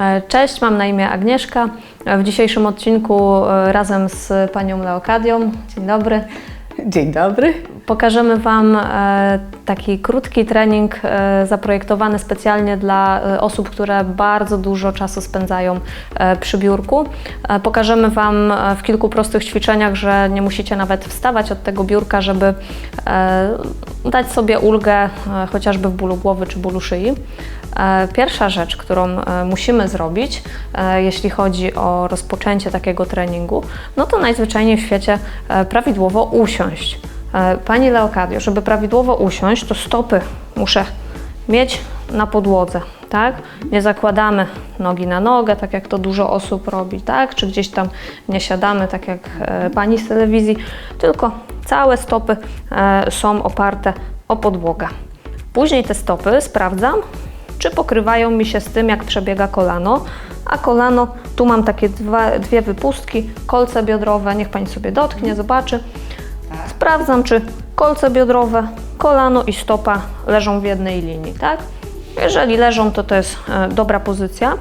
E, Cześć, mam na imię Agnieszka. E, W dzisiejszym odcinku e, razem z panią Leokadią, dzień dobry, Dzień dobry. Pokażemy Wam e, taki krótki trening e, zaprojektowany specjalnie dla e, osób, które bardzo dużo czasu spędzają przy biurku. Pokażemy Wam w kilku prostych ćwiczeniach, że nie musicie nawet wstawać od tego biurka, żeby dać sobie ulgę chociażby w bólu głowy czy bólu szyi. Pierwsza rzecz, którą musimy zrobić, jeśli chodzi o rozpoczęcie takiego treningu, no to najzwyczajniej w świecie prawidłowo usiąść. E, Pani Leokadio, żeby prawidłowo usiąść, to stopy muszę mieć na podłodze, tak? Nie zakładamy nogi na nogę, tak jak to dużo osób robi, tak? Czy gdzieś tam nie siadamy, tak jak e, pani z telewizji, tylko całe stopy e, są oparte o podłogę. Później te stopy sprawdzam, czy pokrywają mi się z tym, jak przebiega kolano, a kolano, tu mam takie dwa, dwie wypustki, kolce biodrowe, niech Pani sobie dotknie, zobaczy. Sprawdzam, czy kolce biodrowe, kolano i stopa leżą w jednej linii, tak? Jeżeli leżą, to to jest e, dobra pozycja.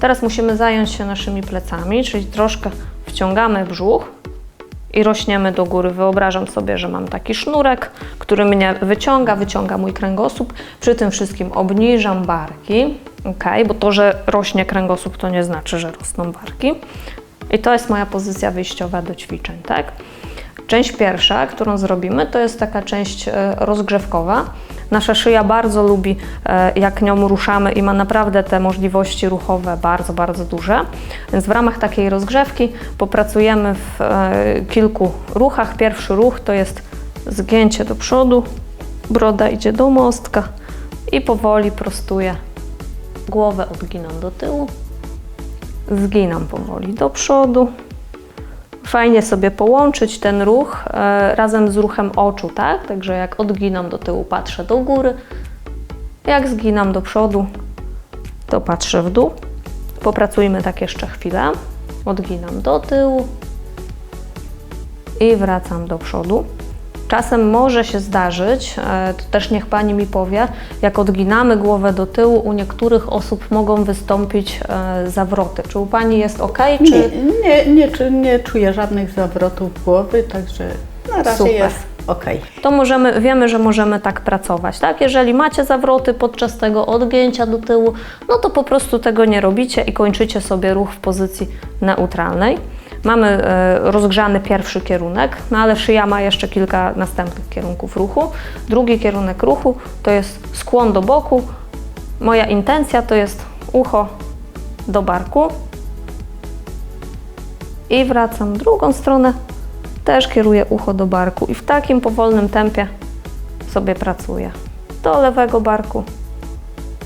Teraz musimy zająć się naszymi plecami, czyli troszkę wciągamy brzuch i rośniemy do góry. Wyobrażam sobie, że mam taki sznurek, który mnie wyciąga, wyciąga mój kręgosłup. Przy tym wszystkim obniżam barki, ok? Bo to, że rośnie kręgosłup, to nie znaczy, że rosną barki. I to jest moja pozycja wyjściowa do ćwiczeń, tak? Część pierwsza, którą zrobimy, to jest taka część e, rozgrzewkowa. Nasza szyja bardzo lubi, e, jak nią ruszamy i ma naprawdę te możliwości ruchowe bardzo, bardzo duże. Więc w ramach takiej rozgrzewki popracujemy w e, kilku ruchach. Pierwszy ruch to jest zgięcie do przodu, broda idzie do mostka i powoli prostuję. Głowę odginam do tyłu, zginam powoli do przodu. Fajnie sobie połączyć ten ruch e, razem z ruchem oczu, tak? Także jak odginam do tyłu, patrzę do góry. Jak zginam do przodu, to patrzę w dół. Popracujmy tak jeszcze chwilę. Odginam do tyłu i wracam do przodu. Czasem może się zdarzyć, e, to też niech Pani mi powie, jak odginamy głowę do tyłu, u niektórych osób mogą wystąpić e, zawroty. Czy u Pani jest ok? Czy... Nie, nie, nie, nie czuję żadnych zawrotów głowy, także na razie Super. jest ok. to możemy, wiemy, że możemy tak pracować, tak? Jeżeli macie zawroty podczas tego odgięcia do tyłu, no to po prostu tego nie robicie i kończycie sobie ruch w pozycji neutralnej. Mamy e, rozgrzany pierwszy kierunek, no ale szyja ma jeszcze kilka następnych kierunków ruchu. Drugi kierunek ruchu to jest skłon do boku. Moja intencja to jest ucho do barku i wracam drugą stronę, też kieruję ucho do barku i w takim powolnym tempie sobie pracuję. Do lewego barku,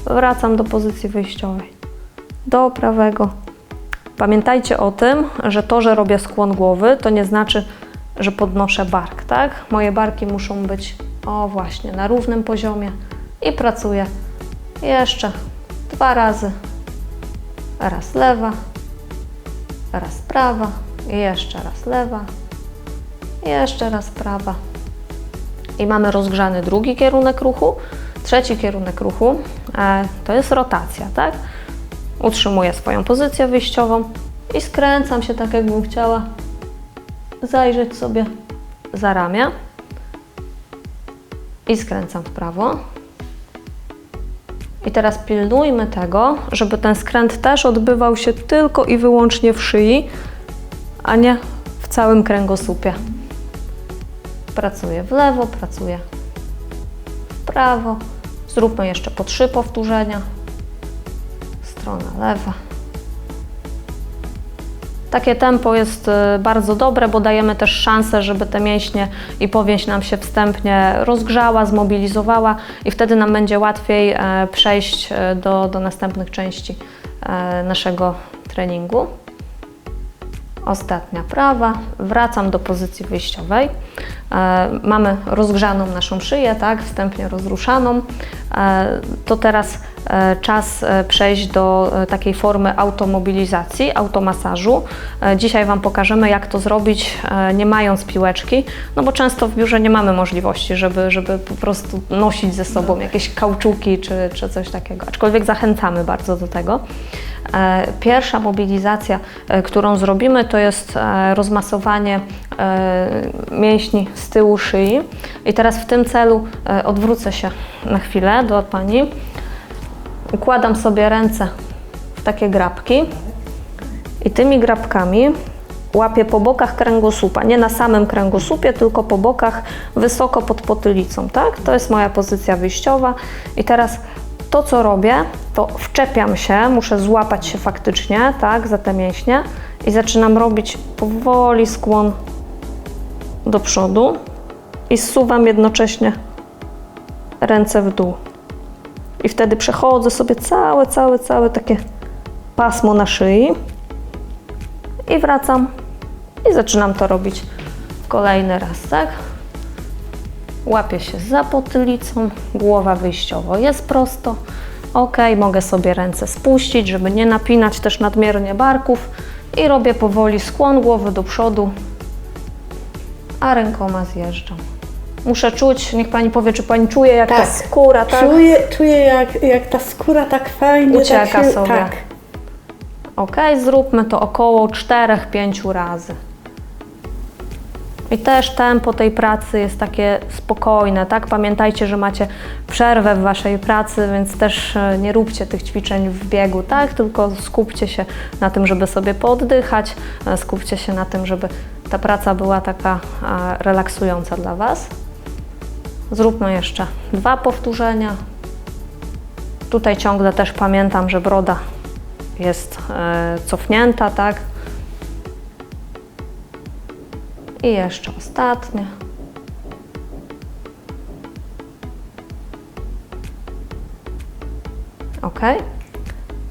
wracam do pozycji wyjściowej, do prawego. Pamiętajcie o tym, że to, że robię skłon głowy, to nie znaczy, że podnoszę bark, tak? Moje barki muszą być, o właśnie, na równym poziomie i pracuję jeszcze dwa razy. Raz lewa, raz prawa, jeszcze raz lewa, jeszcze raz prawa. I mamy rozgrzany drugi kierunek ruchu. Trzeci kierunek ruchu e, to jest rotacja, tak? Utrzymuję swoją pozycję wyjściową i skręcam się tak, jakbym chciała zajrzeć sobie za ramię. I skręcam w prawo. I teraz pilnujmy tego, żeby ten skręt też odbywał się tylko i wyłącznie w szyi, a nie w całym kręgosłupie. Pracuję w lewo, pracuję w prawo. Zróbmy jeszcze po trzy powtórzenia. Strona lewa. Takie tempo jest y, bardzo dobre, bo dajemy też szansę, żeby te mięśnie i powięź nam się wstępnie rozgrzała, zmobilizowała i wtedy nam będzie łatwiej e, przejść e, do, do następnych części e, naszego treningu. Ostatnia prawa, wracam do pozycji wyjściowej. Mamy rozgrzaną naszą szyję, tak, wstępnie rozruszaną. E, to teraz e, czas e, przejść do takiej formy automobilizacji, automasażu. Dzisiaj Wam pokażemy, jak to zrobić, nie mając piłeczki, no bo często w biurze nie mamy możliwości, żeby, żeby po prostu nosić ze sobą jakieś kauczuki czy, czy coś takiego. Aczkolwiek zachęcamy bardzo do tego. Pierwsza mobilizacja, którą zrobimy, to jest rozmasowanie mięśni z tyłu szyi. I teraz w tym celu e, odwrócę się na chwilę do Pani. Układam sobie ręce w takie grabki i tymi grabkami łapię po bokach kręgosłupa, nie na samym kręgosłupie, tylko po bokach, wysoko pod potylicą, tak? To jest moja pozycja wyjściowa i teraz to, co robię, to wczepiam się, muszę złapać się faktycznie, tak, za te mięśnie i zaczynam robić powoli skłon do przodu i zsuwam jednocześnie ręce w dół. I wtedy przechodzę sobie całe, całe, całe takie pasmo na szyi i wracam i zaczynam to robić kolejny raz, tak? Łapię się za potylicą, głowa wyjściowo jest prosto. Ok, mogę sobie ręce spuścić, żeby nie napinać też nadmiernie barków i robię powoli skłon głowy do przodu, a rękoma zjeżdżam. Muszę czuć, niech Pani powie, czy Pani czuje, jak ta Tak. skóra, tak? Czuję, czuję jak, jak ta skóra tak fajnie Ucieka tak się, sobie. Tak. Ok, zróbmy to około 4-5 razy. I też tempo tej pracy jest takie spokojne, tak? Pamiętajcie, że macie przerwę w waszej pracy, więc też e, nie róbcie tych ćwiczeń w biegu, tak? Tylko skupcie się na tym, żeby sobie pooddychać, e, skupcie się na tym, żeby ta praca była taka relaksująca dla was. Zróbmy jeszcze dwa powtórzenia. Tutaj ciągle też pamiętam, że broda jest e, cofnięta, tak? I jeszcze ostatnie. Ok.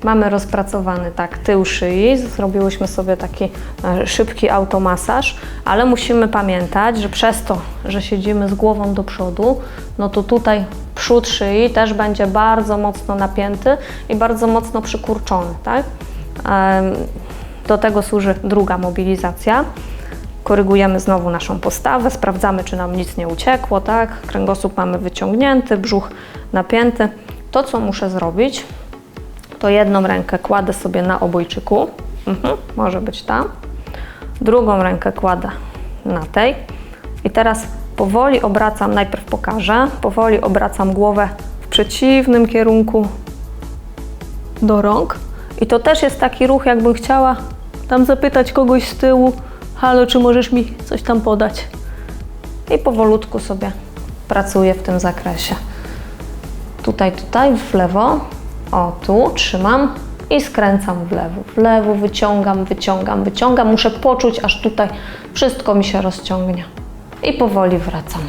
Mamy rozpracowany tak tył szyi, zrobiłyśmy sobie taki e, szybki automasaż, ale musimy pamiętać, że przez to, że siedzimy z głową do przodu, no to tutaj przód szyi też będzie bardzo mocno napięty i bardzo mocno przykurczony, tak? Do tego służy druga mobilizacja. Korygujemy znowu naszą postawę, sprawdzamy, czy nam nic nie uciekło, tak? Kręgosłup mamy wyciągnięty, brzuch napięty. To, co muszę zrobić, to jedną rękę kładę sobie na obojczyku, mhm, może być tam, drugą rękę kładę na tej i teraz powoli obracam, najpierw pokażę, powoli obracam głowę w przeciwnym kierunku do rąk i to też jest taki ruch, jakbym chciała tam zapytać kogoś z tyłu, halo, czy możesz mi coś tam podać? I powolutku sobie pracuję w tym zakresie. Tutaj, tutaj, w lewo. O, tu trzymam i skręcam w lewo. W lewo wyciągam, wyciągam, wyciągam. Muszę poczuć, aż tutaj wszystko mi się rozciągnie. I powoli wracam.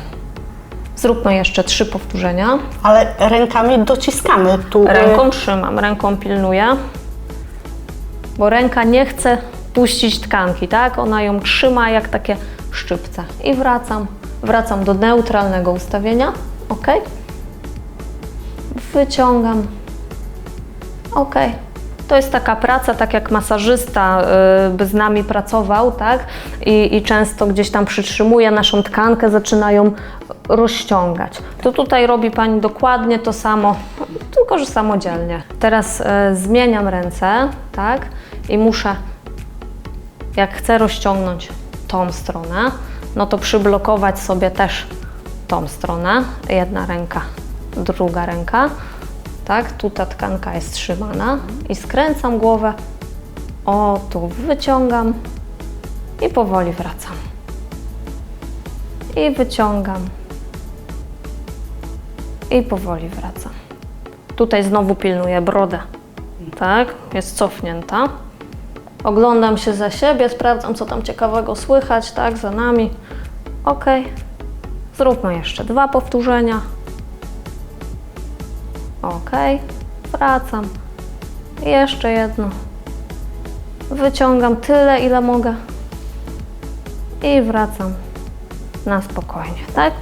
Zróbmy jeszcze trzy powtórzenia. Ale rękami dociskamy tu. e, Ręką trzymam, ręką pilnuję, bo ręka nie chce puścić tkanki, tak? Ona ją trzyma jak takie szczypce. I wracam, wracam do neutralnego ustawienia, ok? Wyciągam, ok. To jest taka praca, tak jak masażysta y, by z nami pracował, tak? I, I często gdzieś tam przytrzymuje naszą tkankę, zaczyna ją rozciągać. To tutaj robi Pani dokładnie to samo, tylko że samodzielnie. Teraz y, zmieniam ręce, tak? I muszę, jak chcę rozciągnąć tą stronę, no to przyblokować sobie też tą stronę. Jedna ręka, druga ręka. Tak, tu ta tkanka jest trzymana i skręcam głowę. O, tu wyciągam i powoli wracam. I wyciągam. I powoli wracam. Tutaj znowu pilnuję brodę. Tak, jest cofnięta. Oglądam się za siebie, sprawdzam, co tam ciekawego słychać, tak, za nami. Ok. Zróbmy jeszcze dwa powtórzenia. Ok, wracam. Jeszcze jedno. Wyciągam tyle, ile mogę. I wracam na spokojnie, tak?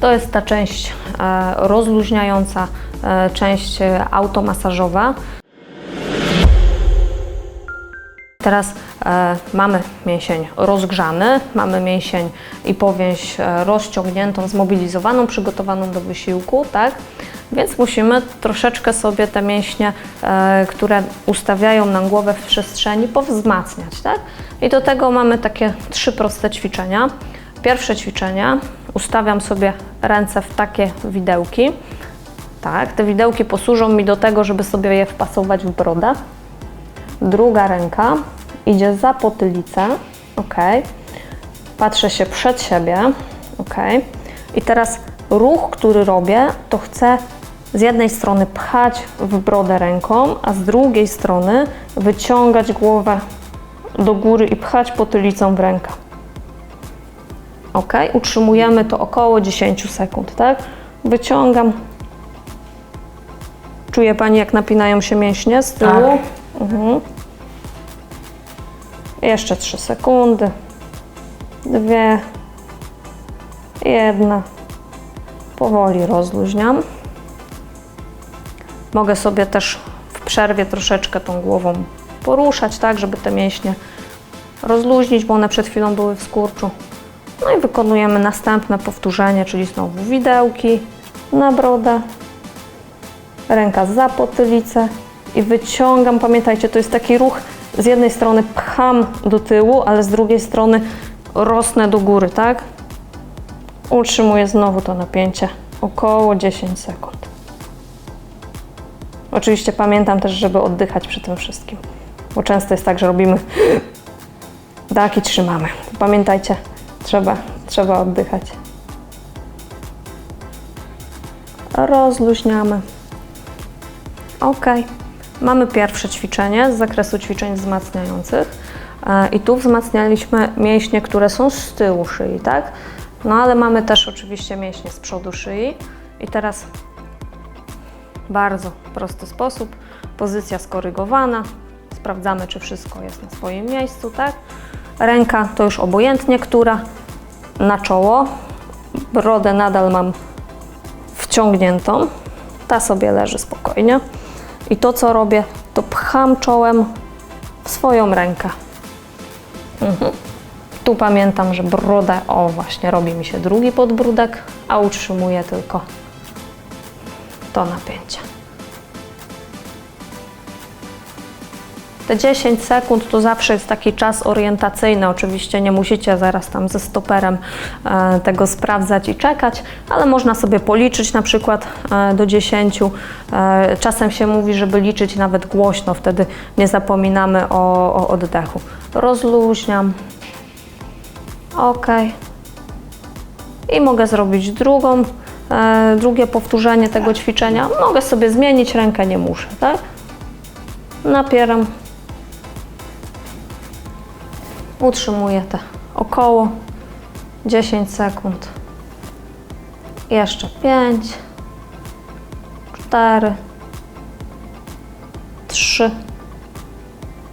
To jest ta część e, rozluźniająca, e, część e, automasażowa. Teraz e, mamy mięsień rozgrzany, mamy mięsień i powięź rozciągniętą, zmobilizowaną, przygotowaną do wysiłku, tak? Więc musimy troszeczkę sobie te mięśnie, e, które ustawiają nam głowę w przestrzeni, powzmacniać, tak? I do tego mamy takie trzy proste ćwiczenia. Pierwsze ćwiczenie, ustawiam sobie ręce w takie widełki. Tak, te widełki posłużą mi do tego, żeby sobie je wpasować w brodę. Druga ręka idzie za potylicę, ok. Patrzę się przed siebie, ok. I teraz ruch, który robię, to chcę z jednej strony pchać w brodę ręką, a z drugiej strony wyciągać głowę do góry i pchać potylicą w rękę. Ok, utrzymujemy to około 10 sekund, tak? Wyciągam. Czuje Pani, jak napinają się mięśnie z tyłu? Tak. Mhm. Jeszcze 3 sekundy. Dwie. Jedna. Powoli rozluźniam. Mogę sobie też w przerwie troszeczkę tą głową poruszać, tak, żeby te mięśnie rozluźnić, bo one przed chwilą były w skurczu. No i wykonujemy następne powtórzenie, czyli znowu widełki na brodę, ręka za potylicę i wyciągam. Pamiętajcie, to jest taki ruch, z jednej strony pcham do tyłu, ale z drugiej strony rosnę do góry, tak? Utrzymuję znowu to napięcie około 10 sekund. Oczywiście pamiętam też, żeby oddychać przy tym wszystkim, bo często jest tak, że robimy tak i trzymamy. Pamiętajcie, trzeba, trzeba oddychać. Rozluźniamy. Ok. Mamy pierwsze ćwiczenie z zakresu ćwiczeń wzmacniających. E, I tu wzmacnialiśmy mięśnie, które są z tyłu szyi, tak? No ale mamy też oczywiście mięśnie z przodu szyi. I teraz bardzo prosty sposób. Pozycja skorygowana. Sprawdzamy, czy wszystko jest na swoim miejscu, tak? Ręka to już obojętnie, która na czoło. Brodę nadal mam wciągniętą. Ta sobie leży spokojnie. I to, co robię, to pcham czołem w swoją rękę. Mhm. Tu pamiętam, że brodę, o właśnie, robi mi się drugi podbródek, a utrzymuję tylko to napięcie. Te 10 sekund to zawsze jest taki czas orientacyjny. Oczywiście nie musicie zaraz tam ze stoperem e, tego sprawdzać i czekać, ale można sobie policzyć na przykład e, do 10. E, czasem się mówi, żeby liczyć nawet głośno, wtedy nie zapominamy o, o oddechu. Rozluźniam. Ok. I mogę zrobić drugą, drugie powtórzenie tego ćwiczenia. Mogę sobie zmienić rękę, nie muszę, tak? Napieram. Utrzymuję te około 10 sekund. Jeszcze 5, 4, 3.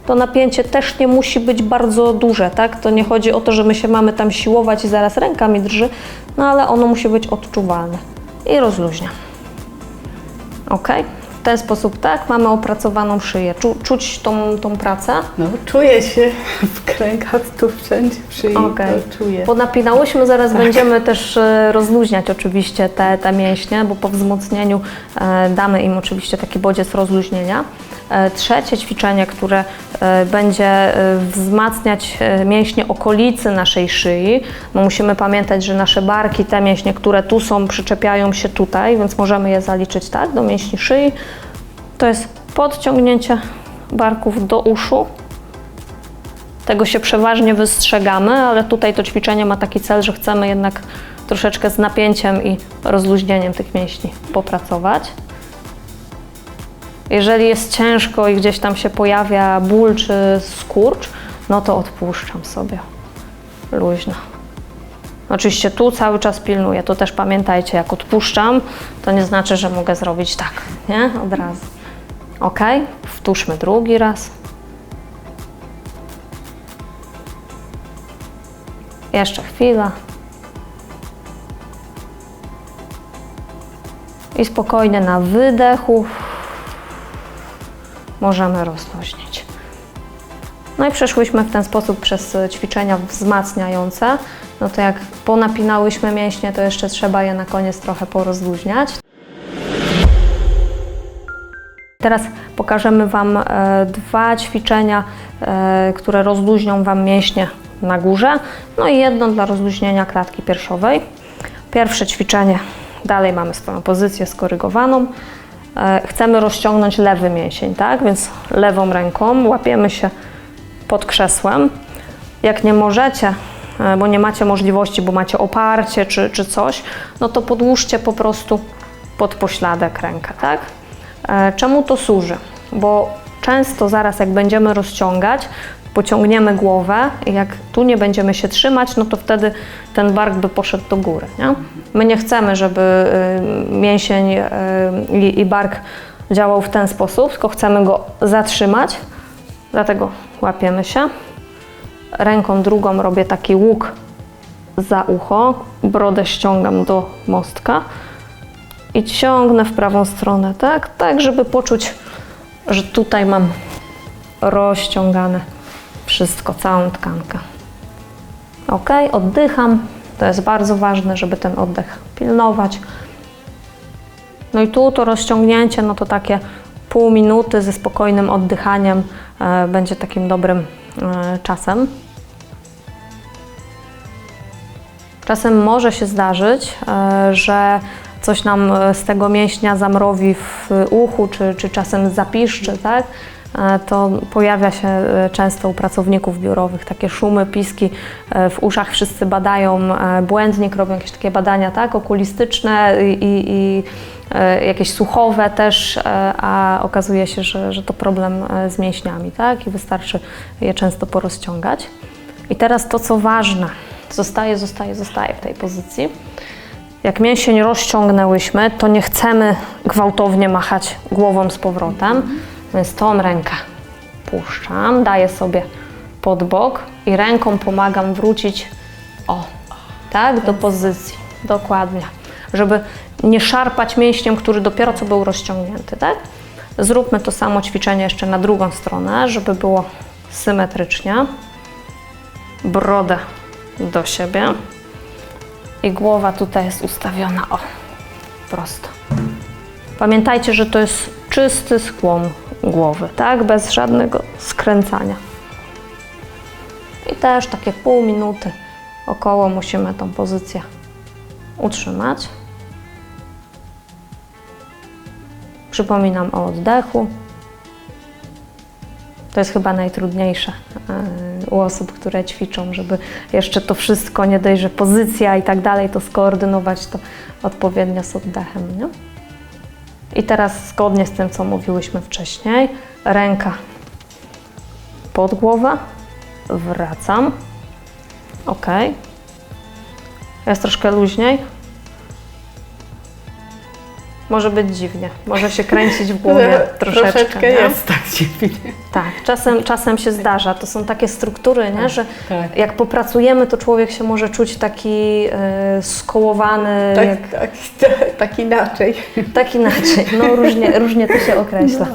To napięcie też nie musi być bardzo duże, tak? To nie chodzi o to, że my się mamy tam siłować i zaraz ręka mi drży, no ale ono musi być odczuwalne. I rozluźniam. Ok? W ten sposób, tak, mamy opracowaną szyję. Czu, czuć tą, tą pracę. No, czuję się w kręgach, tu wszędzie Okej. to czuję. Podnapinałyśmy, zaraz będziemy też e, rozluźniać oczywiście te, te mięśnie, bo po wzmocnieniu e, damy im oczywiście taki bodziec rozluźnienia. E, Trzecie ćwiczenie, które e, będzie e, wzmacniać mięśnie okolicy naszej szyi. No musimy pamiętać, że nasze barki, te mięśnie, które tu są, przyczepiają się tutaj, więc możemy je zaliczyć tak do mięśni szyi. To jest podciągnięcie barków do uszu. Tego się przeważnie wystrzegamy, ale tutaj to ćwiczenie ma taki cel, że chcemy jednak troszeczkę z napięciem i rozluźnieniem tych mięśni popracować. Jeżeli jest ciężko i gdzieś tam się pojawia ból czy skurcz, no to odpuszczam sobie luźno. Oczywiście tu cały czas pilnuję, to też pamiętajcie, jak odpuszczam, to nie znaczy, że mogę zrobić tak, nie? Od razu. Ok, powtórzmy drugi raz. Jeszcze chwila. I spokojnie na wydechu możemy rozluźnić. No i przeszłyśmy w ten sposób przez ćwiczenia wzmacniające. No to jak ponapinałyśmy mięśnie, to jeszcze trzeba je na koniec trochę porozluźniać. Teraz pokażemy Wam e, dwa ćwiczenia, e, które rozluźnią Wam mięśnie na górze, no i jedno dla rozluźnienia klatki piersiowej. Pierwsze ćwiczenie, dalej mamy swoją pozycję skorygowaną. E, chcemy rozciągnąć lewy mięsień, tak? Więc lewą ręką łapiemy się pod krzesłem. Jak nie możecie, e, bo nie macie możliwości, bo macie oparcie czy, czy coś, no to podłóżcie po prostu pod pośladek rękę, tak? E, Czemu to służy? Bo często zaraz jak będziemy rozciągać, pociągniemy głowę jak tu nie będziemy się trzymać, no to wtedy ten bark by poszedł do góry. Nie? My nie chcemy, żeby y, mięsień y, i bark działał w ten sposób, tylko chcemy go zatrzymać, dlatego łapiemy się. Ręką drugą robię taki łuk za ucho, brodę ściągam do mostka i ciągnę w prawą stronę, tak? Tak, żeby poczuć, że tutaj mam rozciągane wszystko, całą tkankę. Ok, oddycham. To jest bardzo ważne, żeby ten oddech pilnować. No i tu to rozciągnięcie, no to takie pół minuty ze spokojnym oddychaniem e, będzie takim dobrym e, czasem. Czasem może się zdarzyć, e, że coś nam e, z tego mięśnia zamrowi w uchu, czy, czy czasem zapiszczy, tak? E, To pojawia się e, często u pracowników biurowych takie szumy, piski e, w uszach. Wszyscy badają błędnik, robią jakieś takie badania, tak? Okulistyczne i, i, jakieś słuchowe też, a okazuje się, że, że to problem z mięśniami, tak? I wystarczy je często porozciągać. I teraz to, co ważne, zostaje, zostaje, zostaje w tej pozycji. Jak mięsień rozciągnęłyśmy, to nie chcemy gwałtownie machać głową z powrotem, więc tą rękę puszczam, daję sobie pod bok i ręką pomagam wrócić o, tak, do pozycji, dokładnie, żeby nie szarpać mięśniem, który dopiero co był rozciągnięty, tak? Zróbmy to samo ćwiczenie jeszcze na drugą stronę, żeby było symetrycznie. Brodę do siebie i głowa tutaj jest ustawiona o, prosto. Pamiętajcie, że to jest czysty skłon głowy, tak? Bez żadnego skręcania. I też takie pół minuty około musimy tą pozycję utrzymać. Przypominam o oddechu. To jest chyba najtrudniejsze e, u osób, które ćwiczą, żeby jeszcze to wszystko, nie dość, że pozycja i tak dalej, to skoordynować to odpowiednio z oddechem. Nie? I teraz zgodnie z tym, co mówiłyśmy wcześniej, ręka pod głowę, wracam. Ok. Jest troszkę luźniej. Może być dziwnie, może się kręcić w głowie troszeczkę. Troszeczkę nie? jest tak dziwnie. Tak, czasem, czasem się zdarza. To są takie struktury, nie? że tak. jak popracujemy, to człowiek się może czuć taki e, skołowany, Tak, jak, tak, tak, tak inaczej. tak inaczej. No różnie, różnie to się określa.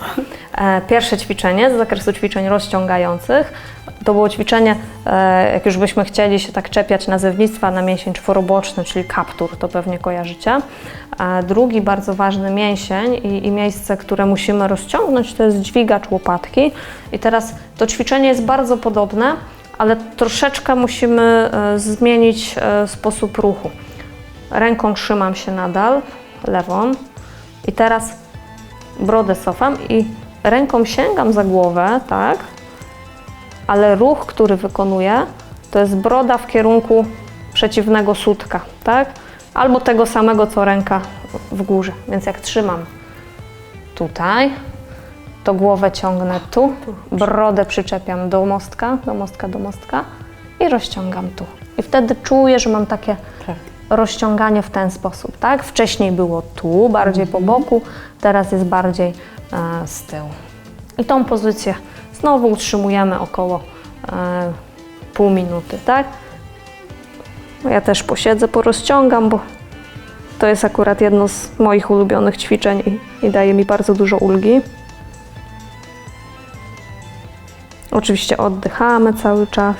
E, Pierwsze ćwiczenie z zakresu ćwiczeń rozciągających to było ćwiczenie, e, jak już byśmy chcieli się tak czepiać nazewnictwa na mięsień czworoboczny, czyli kaptur, to pewnie kojarzycie. Drugi bardzo ważny mięsień i, i miejsce, które musimy rozciągnąć, to jest dźwigacz łopatki. I teraz to ćwiczenie jest bardzo podobne, ale troszeczkę musimy e, zmienić e, sposób ruchu. Ręką trzymam się nadal, lewą, i teraz brodę cofam i ręką sięgam za głowę, tak? Ale ruch, który wykonuję, to jest broda w kierunku przeciwnego sutka, tak? Albo tego samego, co ręka w górze. Więc jak trzymam tutaj, to głowę ciągnę tu, brodę przyczepiam do mostka, do mostka, do mostka i rozciągam tu. I wtedy czuję, że mam takie Tak. rozciąganie w ten sposób, tak? Wcześniej było tu, bardziej po boku, teraz jest bardziej e, z tyłu. I tą pozycję znowu utrzymujemy około e, pół minuty, tak? Ja też posiedzę, porozciągam, bo To jest akurat jedno z moich ulubionych ćwiczeń i, i daje mi bardzo dużo ulgi. Oczywiście oddychamy cały czas.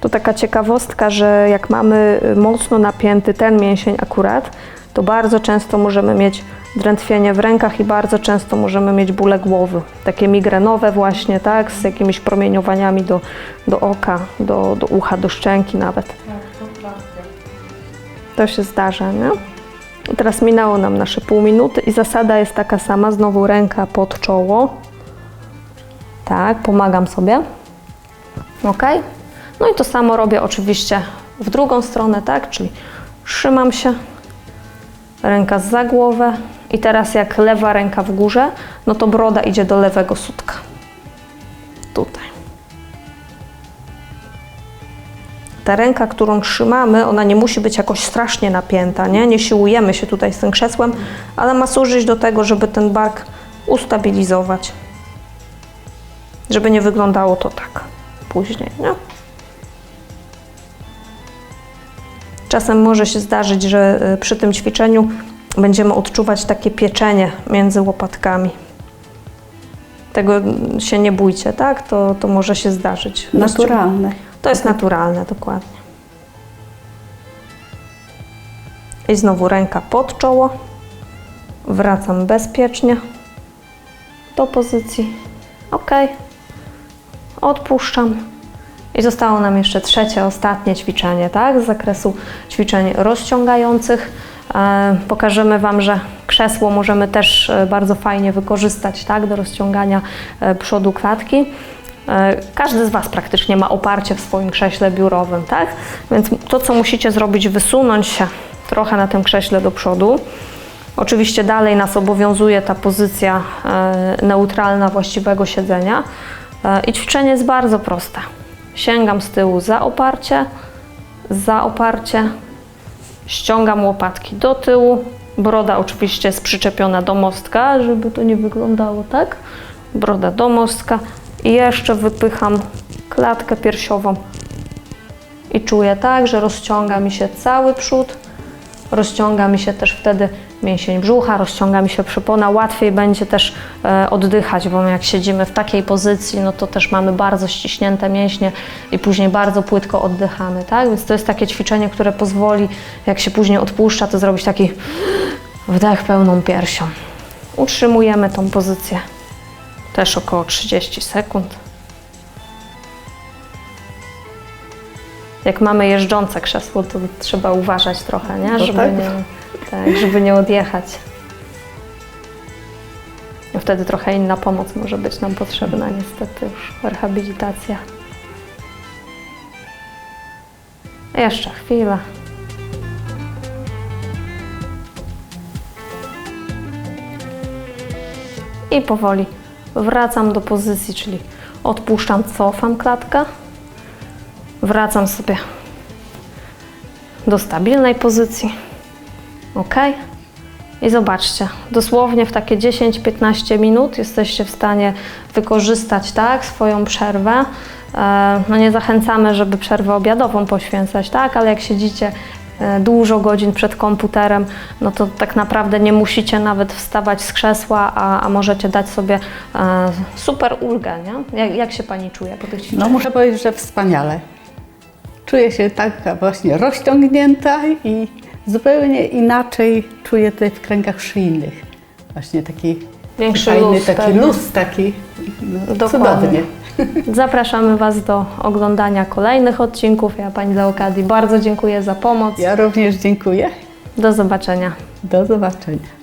To taka ciekawostka, że jak mamy mocno napięty ten mięsień akurat, to bardzo często możemy mieć drętwienie w rękach i bardzo często możemy mieć bóle głowy. Takie migrenowe właśnie, tak, z jakimiś promieniowaniami do, do oka, do, do ucha, do szczęki nawet. To się zdarza, nie? Teraz minęło nam nasze pół minuty i zasada jest taka sama, znowu ręka pod czoło. Tak, pomagam sobie. Ok? No i to samo robię oczywiście w drugą stronę, tak? Czyli trzymam się, ręka za głowę i teraz jak lewa ręka w górze, no to broda idzie do lewego sutka. Tutaj. Ta ręka, którą trzymamy, ona nie musi być jakoś strasznie napięta, nie? Nie siłujemy się tutaj z tym krzesłem, ale ma służyć do tego, żeby ten bark ustabilizować. Żeby nie wyglądało to tak później, nie? Czasem może się zdarzyć, że y, przy tym ćwiczeniu będziemy odczuwać takie pieczenie między łopatkami. Tego się nie bójcie, tak? To, to może się zdarzyć. Naturalne. To jest naturalne, dokładnie. I znowu ręka pod czoło. Wracam bezpiecznie do pozycji. Ok. Odpuszczam. I zostało nam jeszcze trzecie, ostatnie ćwiczenie, tak? Z zakresu ćwiczeń rozciągających. E, pokażemy Wam, że krzesło możemy też e, bardzo fajnie wykorzystać, tak? Do rozciągania e, przodu klatki. Każdy z Was praktycznie ma oparcie w swoim krześle biurowym, tak? Więc to, co musicie zrobić, wysunąć się trochę na tym krześle do przodu. Oczywiście dalej nas obowiązuje ta pozycja neutralna właściwego siedzenia. I ćwiczenie jest bardzo proste. Sięgam z tyłu za oparcie, za oparcie, ściągam łopatki do tyłu. Broda oczywiście jest przyczepiona do mostka, żeby to nie wyglądało tak. Broda do mostka i jeszcze wypycham klatkę piersiową i czuję tak, że rozciąga mi się cały przód, rozciąga mi się też wtedy mięsień brzucha, rozciąga mi się przypona, łatwiej będzie też e, oddychać, bo jak siedzimy w takiej pozycji, no to też mamy bardzo ściśnięte mięśnie i później bardzo płytko oddychamy, tak? Więc to jest takie ćwiczenie, które pozwoli, jak się później odpuszcza, to zrobić taki wdech pełną piersią. Utrzymujemy tą pozycję też około 30 sekund. Jak mamy jeżdżące krzesło, to trzeba uważać trochę, nie? No Żeby, tak. nie, tak, żeby nie odjechać. Wtedy trochę inna pomoc może być nam potrzebna, niestety już rehabilitacja. Jeszcze chwilę. I powoli wracam do pozycji, czyli odpuszczam, cofam klatkę, wracam sobie do stabilnej pozycji. Ok. I zobaczcie, dosłownie w takie 10-15 minut jesteście w stanie wykorzystać tak, swoją przerwę. E, No nie zachęcamy, żeby przerwę obiadową poświęcać, tak, ale jak siedzicie e, dużo godzin przed komputerem, no to tak naprawdę nie musicie nawet wstawać z krzesła, a, a możecie dać sobie e, super ulgę, nie? Jak, jak się Pani czuje po tych No ćwiczeniach? muszę powiedzieć, że wspaniale. Czuję się taka właśnie rozciągnięta i zupełnie inaczej czuję tutaj w kręgach szyjnych. Właśnie taki Większy fajny, luz taki pewnie. luz, taki no, cudownie. Zapraszamy Was do oglądania kolejnych odcinków. Ja Pani Leokadii bardzo dziękuję za pomoc. Ja również dziękuję. Do zobaczenia. Do zobaczenia.